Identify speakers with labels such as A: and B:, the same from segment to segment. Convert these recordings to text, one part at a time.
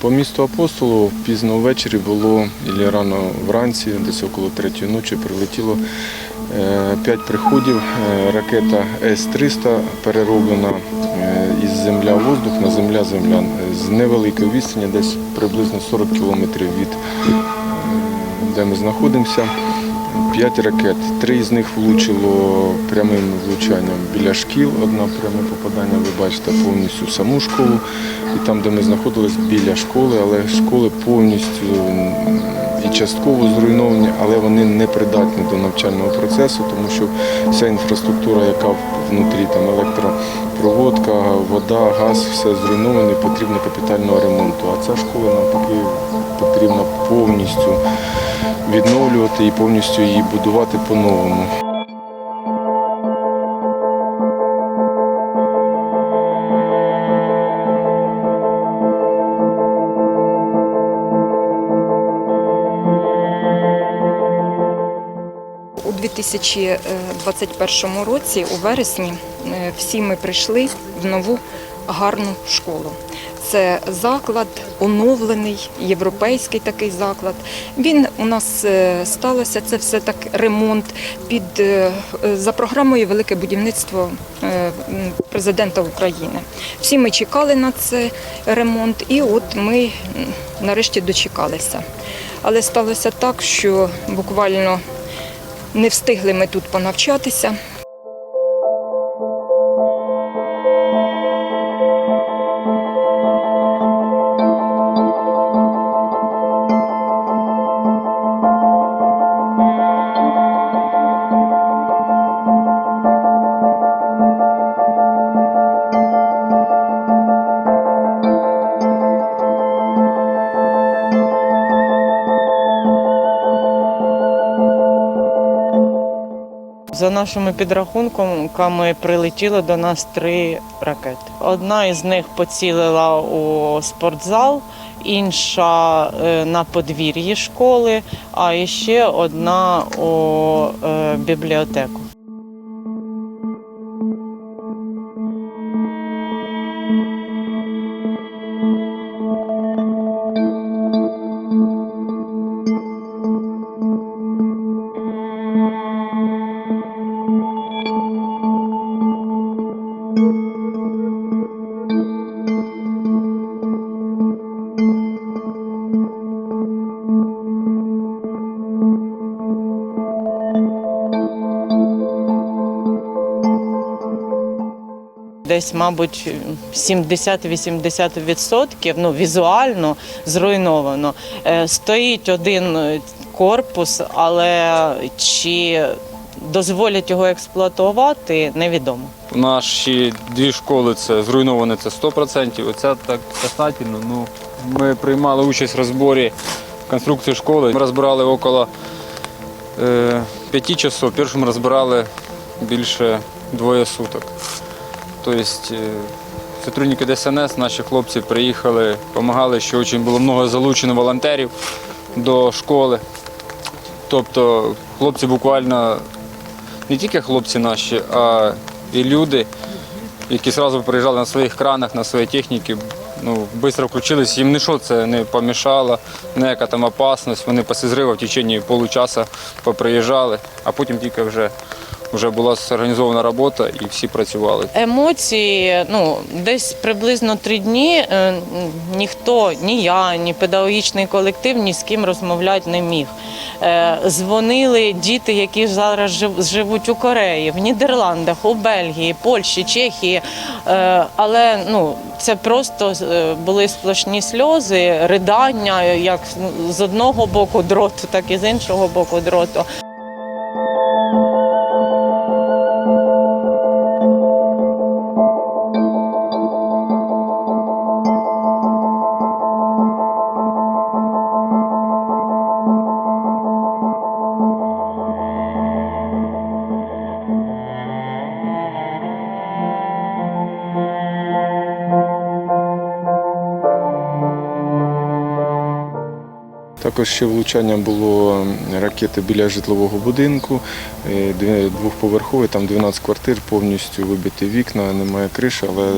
A: По місту апостолу пізно ввечері було і рано вранці, десь около третьої ночі, прилетіло е, п'ять приходів. Е, Ракета С-300 перероблена е, із земля в воздух на земля земля з невеликої відстані, десь приблизно 40 кілометрів від де ми знаходимося. П'ять ракет. Три з них влучило прямим влучанням біля шкіл. Одна пряме попадання, ви бачите, повністю саму школу. І там, де ми знаходились, біля школи, але школи повністю і частково зруйновані, але вони не придатні до навчального процесу, тому що вся інфраструктура, яка внутрі, там електропроводка, вода, газ, все зруйноване, потрібно капітального ремонту. А ця школа навпаки потрібно повністю відновлювати і повністю її будувати по-новому.
B: У 2021 році, у вересні, е, всі ми прийшли в нову гарну школу. Це заклад, оновлений, європейський такий заклад. Він у нас е, сталося, це все так ремонт під е, е, за програмою Велике будівництво президента України. Всі ми чекали на цей ремонт, і от ми нарешті дочекалися. Але сталося так, що буквально не встигли ми тут понавчатися.
C: За нашими підрахунками прилетіло до нас три ракети. Одна із них поцілила у спортзал, інша е, на подвір'ї школи, а ще одна у е, бібліотеку. Десь, мабуть, 70-80% ну, візуально зруйновано. Е, Стоїть один корпус, але чи дозволять його експлуатувати, невідомо.
D: Наші дві школи це зруйноване це 100%. Оця так касательно. Ну, ми приймали участь в розборі конструкції школи. Ми розбирали около е, п'яти часов. Першу ми розбирали більше двоє суток. Тобто сотрудники ДСНС, наші хлопці приїхали, допомагали, що дуже було багато залучено волонтерів до школи. Тобто хлопці буквально не тільки хлопці наші, а і люди, які одразу приїжджали на своїх кранах, на своїй техніці, ну, швидко включились, їм нічого це не помішало, ніяка там опасність. Вони після зриву в течение получаса поприїжджали, а потім тільки вже, вже була зорганізована робота і всі працювали.
C: Емоції, ну десь приблизно три дні е, ніхто, ні я, ні педагогічний колектив ні з ким розмовляти не міг. Е, Дзвонили діти, які зараз жив- живуть у Кореї, в Нідерландах, у Бельгії, Польщі, Чехії. Е, Але ну це просто були сплошні сльози, ридання, як з одного боку дроту, так і з іншого боку дроту.
A: Також ще влучання було ракети біля житлового будинку, е, двохповерховий, там 12 квартир, повністю вибиті вікна, немає криші, але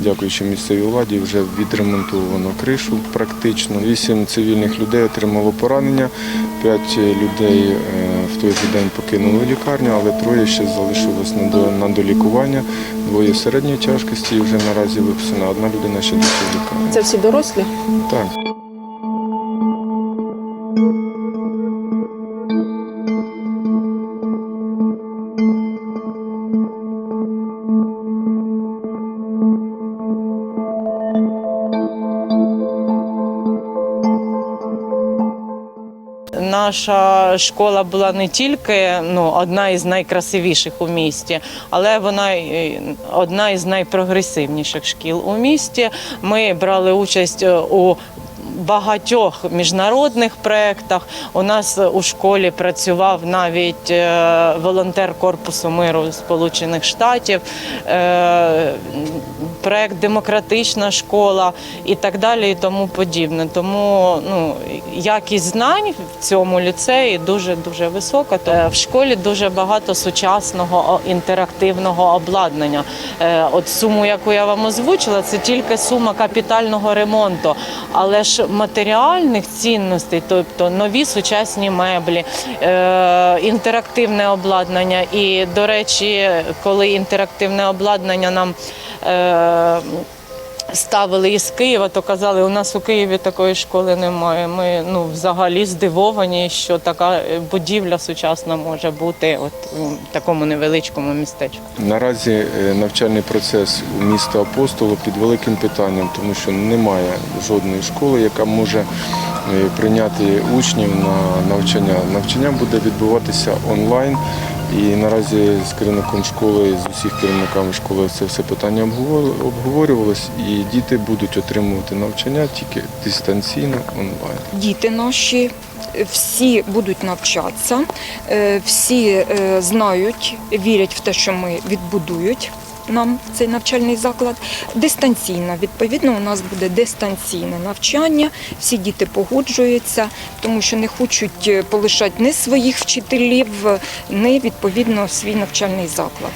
A: дякуючи місцевій владі, вже відремонтовано кришу практично. Вісім цивільних людей отримало поранення, п'ять людей е, в той же день покинули лікарню, але троє ще залишилось на долікування. Двоє середньої тяжкості і вже наразі виписана. Одна людина ще досі лікарні.
E: Це всі дорослі?
A: Так.
C: Наша школа була не тільки ну, одна із найкрасивіших у місті, але вона одна із найпрогресивніших шкіл у місті. Ми брали участь е, у багатьох міжнародних проєктах. У нас у школі працював навіть е, волонтер Корпусу миру Сполучених Штатів, е, проєкт Демократична школа і так далі, і тому подібне. Тому ну, якість знань в цьому ліцеї дуже дуже висока. Е, В школі дуже багато сучасного інтерактивного обладнання. Е, От суму, яку я вам озвучила, це тільки сума капітального ремонту, але ж матеріальних цінностей, тобто нові сучасні меблі, е, інтерактивне обладнання. І, до речі, коли інтерактивне обладнання нам е, ставили із Києва, то казали, у нас у Києві такої школи немає. Ми ну, взагалі здивовані, що така е, будівля сучасна може бути от у такому невеличкому містечку.
A: Наразі е, навчальний процес у міста Апостолу під великим питанням, тому що немає жодної школи, яка може е, прийняти учнів на навчання. Навчання буде відбуватися онлайн. І наразі з керівником школи, з усіх керівниками школи це все питання обговор- обговорювалось, і діти будуть отримувати навчання тільки дистанційно онлайн.
B: Діти наші е, всі будуть навчатися, е, всі е, знають, вірять в те, що ми відбудують. Нам цей навчальний заклад дистанційно. Відповідно, у нас буде дистанційне навчання. Всі діти погоджуються, тому що не хочуть е, полишати ні своїх вчителів, ні відповідно свій навчальний заклад.